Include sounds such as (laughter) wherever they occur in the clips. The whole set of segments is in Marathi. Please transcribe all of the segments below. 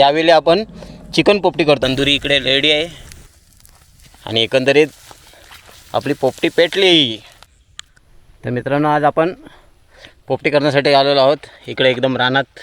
यावेळी आपण चिकन पोपटी करतो. तंदुरी इकडे रेडी आहे. आणि एकंदरीत आपली पोपटी पेटली. तर मित्रांनो आज आपण पोपटी करण्यासाठी आलेलो आहोत. इकडे एकदम रानात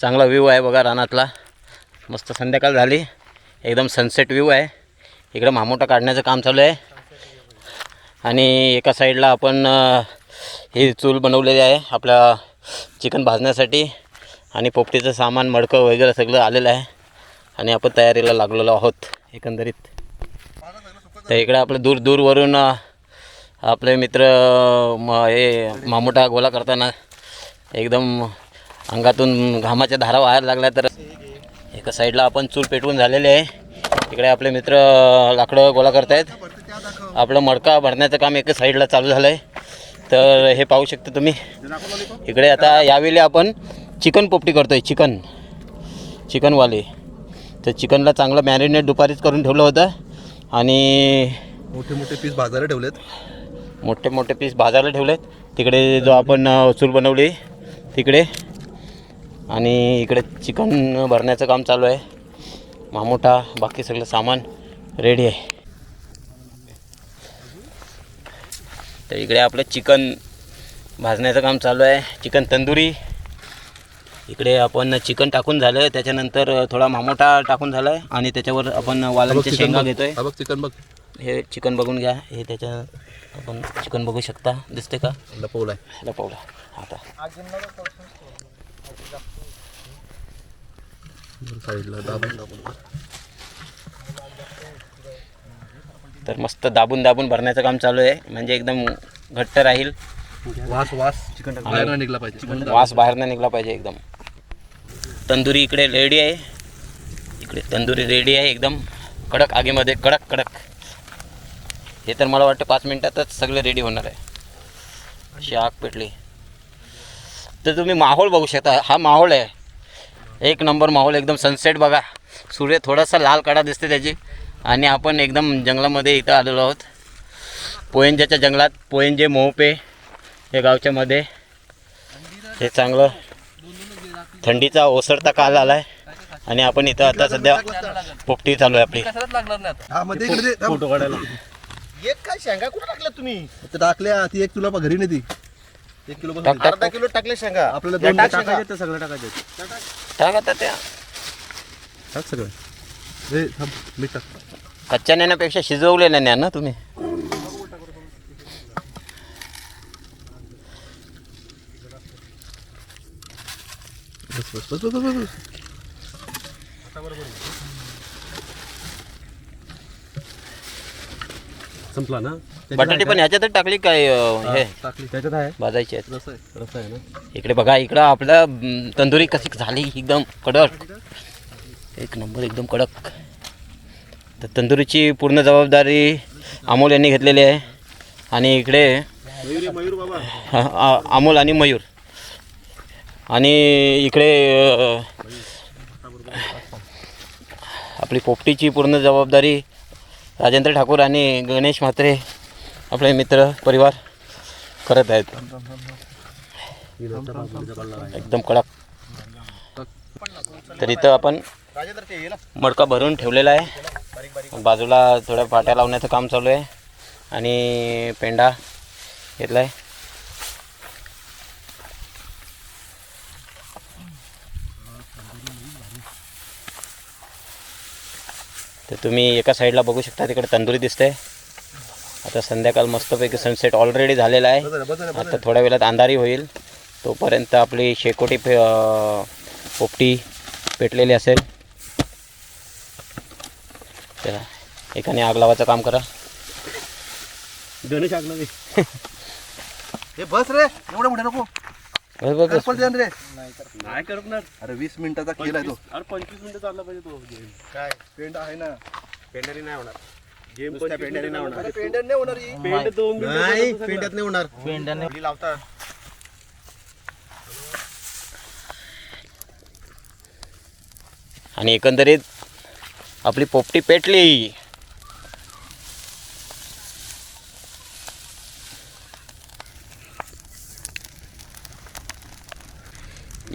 चांगला व्ह्यू आहे बघा रानातला. मस्त संध्याकाळ झाली. एकदम सनसेट व्ह्यू आहे. इकडं मामोटा काढण्याचं काम चालू आहे. आणि एका साईडला आपण हे ही चूल बनवलेली आहे आपल्या चिकन भाजण्यासाठी. आणि पोपटीचं सामान मडकं वगैरे सगळं आलेलं आहे. आणि आपण तयारीला लागलेलो आहोत एकंदरीत. तर इकडे आपलं दूर दूरवरून आपले मित्र म हे मामोटा गोला करताना एकदम अंगातून घामाच्या धारा व्हायला लागल्या तर एका साईडला आपण चूल पेटवून झालेले आहे. इकडे आपले मित्र लाकडं गोळा करतायत. आपलं मडका भरण्याचं काम एका साईडला चालू झालं आहे तर हे पाहू शकता तुम्ही. इकडे आता यावेळी आपण चिकन पोपटी करतो आहे चिकन. चिकनवाले. तर चिकनला चांगलं मॅरिनेट दुपारीच करून ठेवलं होतं. आणि मोठे मोठे पीस भाजायला ठेवलेत. मोठे मोठे पीस भाजायला ठेवलेत. तिकडे जो आपण चूल बनवली तिकडे. आणि इकडे चिकन भरण्याचं काम चालू आहे. मामोठा बाकी सगळं सामान रेडी आहे. तर इकडे आपलं चिकन भाजण्याचं काम चालू आहे. चिकन तंदुरी इकडे आपण चिकन टाकून झालं त्याच्यानंतर थोडा मामोटा टाकून झाला आहे आणि त्याच्यावर आपण वालांच्या शेंगा घेतोय. हा बघ चिकन बघ. हे चिकन बघून घ्या हे त्याच्या आपण चिकन बघू शकता. दिसते का? लपवलाय लपवला आता. तर मस्त दाबून दाबून भरण्याचं काम चालू आहे. म्हणजे एकदम घट्ट राहील. वास वास. चिकन बाहेर निघला पाहिजे. वास बाहेर नाही निघला पाहिजे एकदम. तंदुरी इकडे रेडी आहे. इकडे तंदुरी रेडी आहे एकदम. कडक आगीमध्ये कडक कडक. हे तर मला वाटतं पाच मिनटातच सगळं रेडी होणार आहे. अशी आग पेटली. तर तुम्ही माहोल बघू शकता. हा माहोल आहे. एक नंबर माहोल. एकदम सनसेट बघा. सूर्य थोडासा लाल कडा दिसते त्याची. आणि आपण एकदम जंगलामध्ये इथं आलेलो आहोत. पोयंजाच्या जंगलात पोयंजे मोहपे हे गावच्यामध्ये हे चांगलं थंडीचा ओसरता काल आला आहे आणि आपण इथं आता सध्या पोपटी चालू आहे आपली. हा मध्ये इकडे दे. फोटो काढायला. एक काय शेंगा कुठे टाकल्या तुम्ही? ते टाकल्या ती एक तुला बघ घरी नाही ती एक किलो अर्धा किलो टाकले शेंगा. आपल्याला दोन टाक टाकायचे सगळं टाकायचे टाक आता त्या. टाक सगळं. हे थांब मीठ टाक. कच्च्या नेण्यापेक्षा शिजवलेल्या न्या ना तुम्ही? बस बस बस बस संपला ना? बटाटे पण ह्याच्यातच टाकली काय अं, हे टाकली. त्याच्यात आहे? भाजायचे आहेत. रस आहे ना? इकडे बघा इकडं आपलं अं, तंदुरी कशी झाली एकदम कडक. एक नंबर एकदम कडक. तर तंदुरीची पूर्ण जबाबदारी अमोल यांनी घेतलेली आहे. आणि इकडे हा, आ- अमोल आणि मयूर. आणि इकडे आपली पोपटीची पूर्ण जबाबदारी राजेंद्र ठाकूर आणि गणेश म्हात्रे आपले मित्र परिवार करत आहेत. एकदम कडक. तर इथं आपण मडका भरून ठेवलेला आहे. बाजूला थोड्या पाट्या लावण्याचं काम चालू आहे. आणि पेंडा घेतला आहे तर तुम्ही एका साईडला बघू शकता तिकडे तंदुरी दिसते आता संध्याकाळ मस्तपैकी सनसेट ऑलरेडी झालेला आहे. आता थोड्या वेळात अंधारी होईल. तोपर्यंत आपली शेकोटी पे पोपटी पेटलेली असेल. चला एकाने आग लावायचं काम करा. गणेश आगला (laughs) हे बस रे एवढं मोठं नको. रे? नाही करणार अरे वीस मिनिटाचा खेळ आहे तो. अरे पंचवीस मिनिटं चालला पाहिजे तो काय? पेंड आहे ना. पेंढरी नाही होणार. गेम पेंडरी नाही होणार. नाही होणार ही. पेंड दोन नाही पेंड्यात नाही होणार. लावतात आणि एकंदरीत आपली पोपटी पेटली.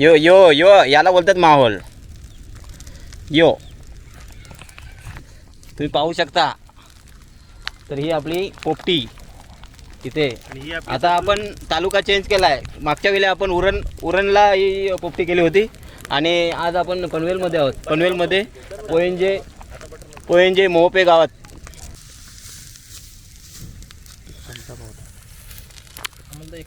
यो यो यो याला बोलतात माहोल. यो. तुम्ही पाहू शकता. तर ही आपली पोपटी इथे. आता आपण तालुका चेंज केला आहे मागच्या वेळी आपण उरण उरणला ही पोपटी केली होती. आणि आज आपण पनवेलमध्ये आहोत. पनवेलमध्ये पोयंजे पोयंजे मोहपे गावात.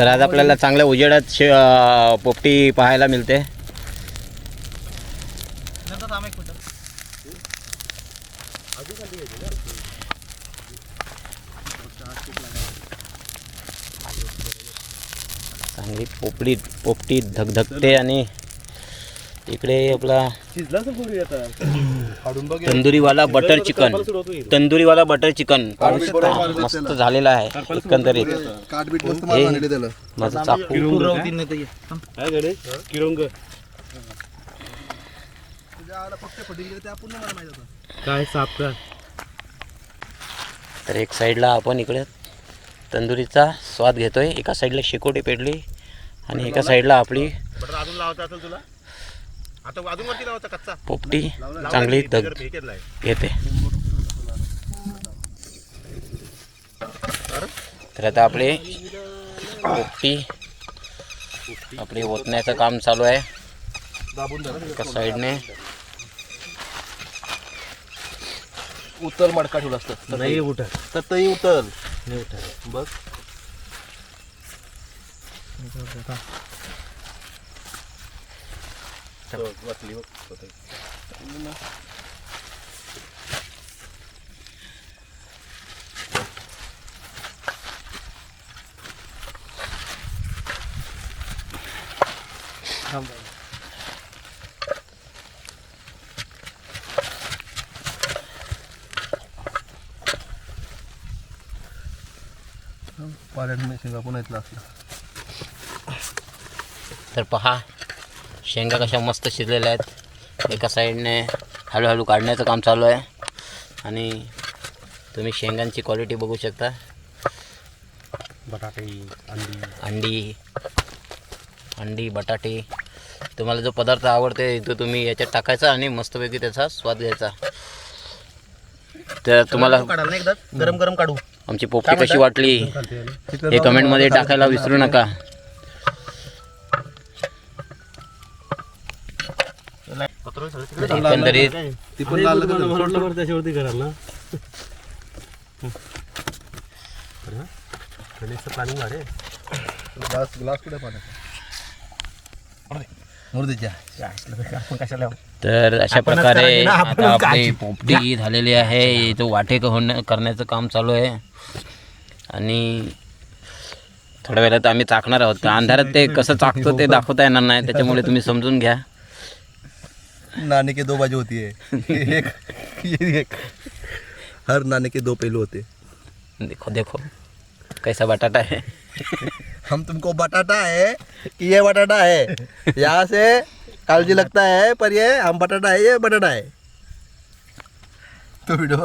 आज आपल्याला चांगल्या उजेडात शे पोपटी पाहायला मिळते. चांगली पोपडी पोपटी धगधगते आणि इकडे आपला तंदुरीवाला बटर चिकन तंदुरीवाला बटर चिकन मस्त. झालेलं आहे एकंदरीत. माझं चाकू. काय गणेश किरंग. काय साफ कर तर एक साईडला आपण इकडे तंदुरीचा स्वाद घेतोय. एका साईडला शेकोटी पेटली आणि एका साईडला आपली बटर अजून लावायचा असेल तुला आता अजून वरती लावायचा कच्चा. पोपटी चांगली केलाय. घेते तर आता आपले पोपटी आपली ओतण्याचं काम चालू आहे. दाबून धरा. एका साईडने. उतर मडका ठेवला असतं. नाही उठा तर तई उतर नाही उठा बघ वाचली बघ पाण्यात शेंगा पण येतला असला तर पहा शेंगा कशा मस्त शिजलेल्या आहेत. एका साईडने हळूहळू काढण्याचं काम चालू आहे. आणि तुम्ही शेंगांची क्वालिटी बघू शकता. बटाटे अंडी. अंडी अंडी बटाटे. तुम्हाला जो पदार्थ आवडते तो तुम्ही याच्यात टाकायचा आणि मस्तपैकी त्याचा स्वाद घ्यायचा. तर तुम्हाला गरम गरम काढू. आमची पोपटी कशी वाटली? हे कमेंटमध्ये टाकायला विसरू नका. एकंदरीत ती पण लाल मला वाटलं त्याच्यावरती कराल ना. वाढे. ग्लास ग्लास कुठे पाण्याचा? तर अशा प्रकारे आता आपली पोपटी झालेली आहे. तो वाटे होण्या करण्याचं काम चालू आहे. आणि थोड्या वेळात आम्ही चाकणार आहोत. अंधारात ते कसं चाकतो ते दाखवता येणार नाही. त्याच्यामुळे तुम्ही समजून घ्या. नाने के दो बाजू होती है। (laughs) एक ये एक। हर नाने के दो पहलू होते। देखो देखो कैसा बटाटा है। (laughs) हम तुमको बटाटा है कि ये बटाटा है। यहाँ से कालजी लगता है पर ये हम बटाटा है ये बटाटा है। तो वीडियो